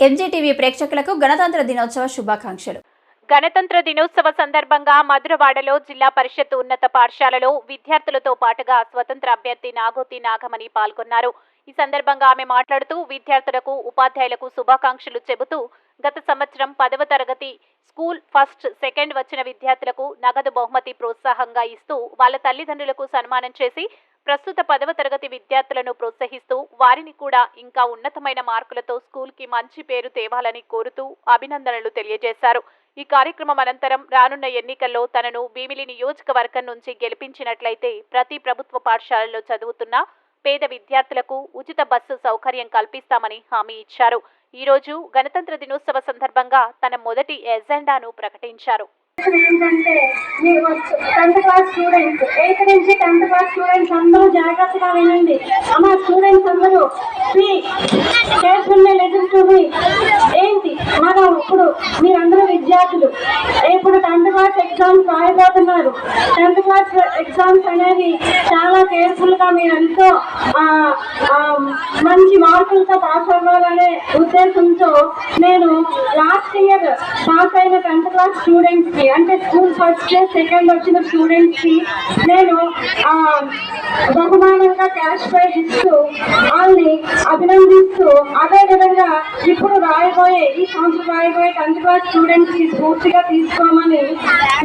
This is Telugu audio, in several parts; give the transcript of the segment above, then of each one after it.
ఎంజీటీవీ ప్రేక్షకులకు గణతంత్ర దినోత్సవ శుభాకాంక్షలు. గణతంత్ర దినోత్సవ సందర్భంగా మధురవాడలో జిల్లా పరిషత్ ఉన్నత పాఠశాలలో విద్యార్థులతో పాటుగా స్వతంత్ర అభ్యర్థి నాగోతి నాగమణి పాల్గొన్నారు. ఈ సందర్భంగా ఆమె మాట్లాడుతూ విద్యార్థులకు ఉపాధ్యాయులకు శుభాకాంక్షలు చెబుతూ గత సంవత్సరం పదవ తరగతి స్కూల్ ఫస్ట్ సెకండ్ వచ్చిన విద్యార్థులకు నగదు బహుమతి ప్రోత్సాహంగా ఇస్తూ వాళ్ళ తల్లిదండ్రులకు సన్మానం చేసి ప్రస్తుత పదవ తరగతి విద్యార్థులను ప్రోత్సహిస్తూ వారిని కూడా ఇంకా ఉన్నతమైన మార్కులతో స్కూల్కి మంచి పేరు తేవాలని కోరుతూ అభినందనలు తెలియజేశారు. ఈ కార్యక్రమం అనంతరం రానున్న ఎన్నికల్లో తనను భీమిలి నియోజకవర్గం నుంచి గెలిపించినట్లయితే ప్రతి ప్రభుత్వ పాఠశాలలో చదువుతున్న పేద విద్యార్థులకు ఉచిత బస్సు సౌకర్యం కల్పిస్తామని హామీ ఇచ్చారు. ఈ రోజు గణతంత్ర దినోత్సవ సందర్భంగా తన మొదటి ఎజెండాను ప్రకటించారు. ఏంటంటే మీరు టెన్త్ క్లాస్ స్టూడెంట్స్ ఎయిత్ నుంచి టెన్త్ క్లాస్ స్టూడెంట్స్ అందరూ జాగ్రత్తగా వినండి. మా స్టూడెంట్స్ అందరూ మీ కేర్ఫుల్లీ లిసన్ ఏంటి? మనం ఇప్పుడు మీరందరూ విద్యార్థులు. ఇప్పుడు టెన్త్ క్లాస్ ఎగ్జామ్స్ రాయబోతున్నారు. టెన్త్ క్లాస్ ఎగ్జామ్స్ అనేవి చాలా కేర్ఫుల్గా మీరు ఎంతో మంచి మార్కులతో పాస్ అవ్వాలనే ఉద్దేశంతో నేను లాస్ట్ ఇయర్ పాస్ అయిన టెన్త్ క్లాస్ స్టూడెంట్స్కి అంటే స్కూల్ ఫస్ట్ సెకండ్ వచ్చిన స్టూడెంట్స్కి నేను బహుమానంగా క్యాష్ ప్రైజ్ ఇస్తూ వాళ్ళని అభినందిస్తూ అదేవిధంగా ఇప్పుడు రాయబోయే ఈ సంవత్సరం రాయబోయే టెన్త్ క్లాస్ స్టూడెంట్స్కి స్ఫూర్తిగా తీసుకోమని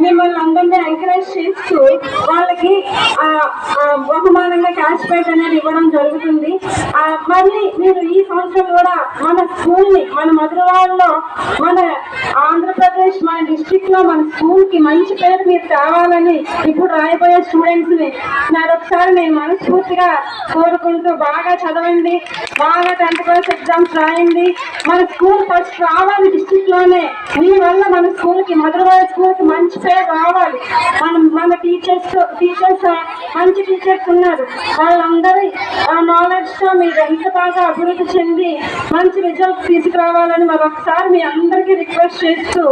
మిమ్మల్ని అందరినీ ఎంకరేజ్ చేస్తూ వాళ్ళకి బహుమానంగా క్యాష్ ప్రైజ్ అనేది ఇవ్వడం జరుగుతుంది. మళ్ళీ మీరు ఈ సంవత్సరం కూడా మన స్కూల్ని మన మధురవాడలో మన ఆంధ్రప్రదేశ్ మన డిస్ట్రిక్ట్లో మన స్కూల్కి మంచి పేరు మీరు తేవాలని ఇప్పుడు రాయబోయే స్టూడెంట్స్ని మరొకసారి నేను మనస్ఫూర్తిగా కోరుకుంటూ బాగా చదవండి బాగా టెన్త్ క్లాస్ ఎగ్జామ్స్ రాయండి. మన స్కూల్ ఫస్ట్ రావాలి డిస్ట్రిక్ట్ దీనివల్ల వల్ల మన స్కూల్కి మధురవాడ మంచి పేరు రావాలి. మనం మన టీచర్స్ టీచర్స్ మంచి టీచర్స్ ఉన్నారు. వాళ్ళందరి ఆ నాలెడ్జ్తో మీరు ఎంత బాగా అభివృద్ధి చెంది మంచి రిజల్ట్స్ తీసుకురావాలని మరొకసారి మీ అందరికీ రిక్వెస్ట్ చేస్తూ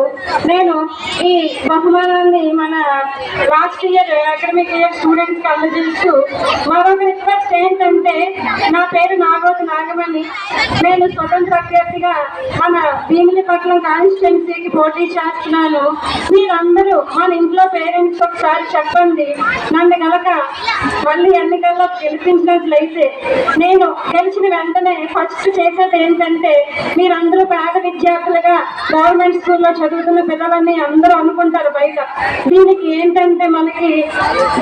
నేను ఈ బహుమానాన్ని మన లాస్ట్ ఇయర్ అకాడమిక్ ఇయర్ స్టూడెంట్స్కి అందజేస్తూ మరొక రిక్వెస్ట్ ఏంటంటే నా పేరు నాగోతి నాగమణి. నేను స్వతంత్ర అభ్యర్థిగా మన భీమిలిపట్నం కాన్స్టిట్యున్సీకి పోటీ చేస్తున్నాను మీరందరూ మన ఇంట్లో పేరెంట్స్ ఒకసారి చెప్పండి. నన్ను కనుక మళ్ళీ ఎన్నికల్లో గెలిపించినట్లయితే నేను గెలిచిన వెంటనే ఫస్ట్ చేసేది ఏంటంటే మీరందరూ పేద విద్యార్థులుగా గవర్నమెంట్ స్కూల్లో చదువుతున్న పిల్లలని అందరూ అనుకుంటారు బయట. దీనికి ఏంటంటే మనకి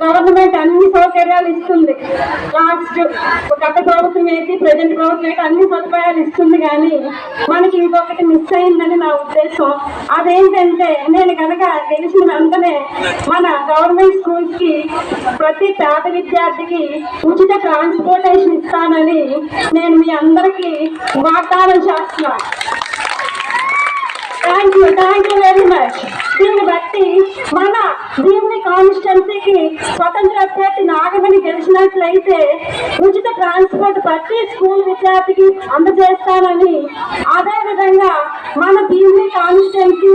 గవర్నమెంట్ అన్ని సౌకర్యాలు ఇస్తుంది. లాస్ట్ గత ప్రభుత్వం ఏంటి ప్రజెంట్ ప్రభుత్వం ఏంటి అన్ని సదుపాయాలు ఇస్తుంది కానీ మనకి ఇంకొకటి మిస్ అయిందని నా ఉద్దేశం. అదేంటంటే నేను కనుక గెలిచిన వెంటనే మన గవర్నమెంట్ స్కూల్స్కి ప్రతి పేద విద్యార్థికి ఉచిత ట్రాన్స్పోర్టేషన్ ఇస్తానని నేను మీ అందరికీ వాగ్దానం చేస్తున్నాను thank you thank you very much దీన్ని బట్టి మన దీన్ని కాన్స్టిట్యున్సీకి స్వతంత్ర అభ్యర్థి నాగమని గెలిచినట్లయితే ఉచిత ట్రాన్స్పోర్ట్ ప్రతి స్కూల్ విద్యార్థికి అందజేస్తానని అదేవిధంగా మన దీన్ని కాన్స్టిట్యున్సీ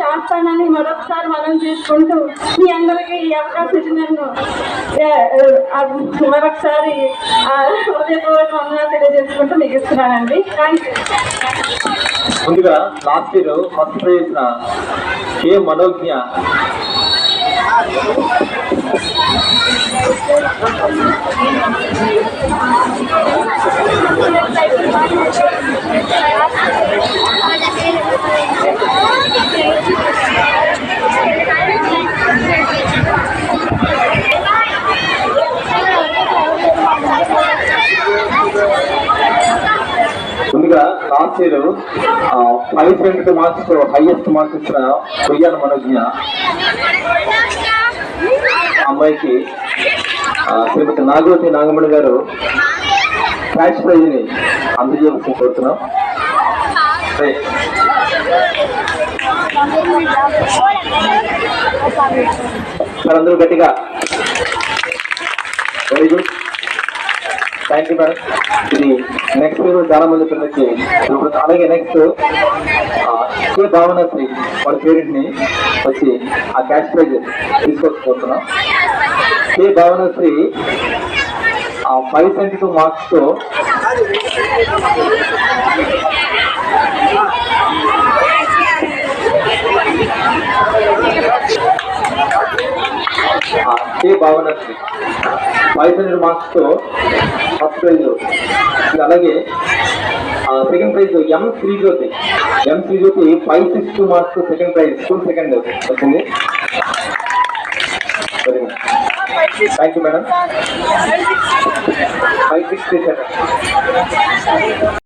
చేస్తానని మరొకసారి మనం చేసుకుంటూ మీ అందరికీ ఈ అవకాశం ఇచ్చినందుకు ఆ, మరొకసారి హృదయపూర్వక వందనాలు తెలియజేసుకుంటూ మీకు ఇస్తున్నానండి థ్యాంక్ యూ ముందుగా last year first prize K Manogna. ముందుగా last year five seventy marks highest marks ఇచ్చిన కొయ్యాల మనోజ్ఞ అమ్మాయికి శ్రీమతి నాగవతి నాగమణి గారు క్యాష్ ప్రైజ్ని అందజేయాల్సి కోరుతున్నాం. రైట్. అందరూ గట్టిగా. Very good thank you madam ఇది నెక్స్ట్ చాలా మంది పిల్లలకి ఇప్పుడు అలాగే నెక్స్ట్ కే భావనశ్రీ వాళ్ళ పేరెంట్ని వచ్చి ఆ cash prize తీసుకోకపోతున్నాం K Bhavanasri five seventy two marks A Bhavana K five hundred marks first prize. అలాగే second prize M Srijyothi M Srijyothi five six two marks second prize two second వచ్చింది. Thank you madam five six seven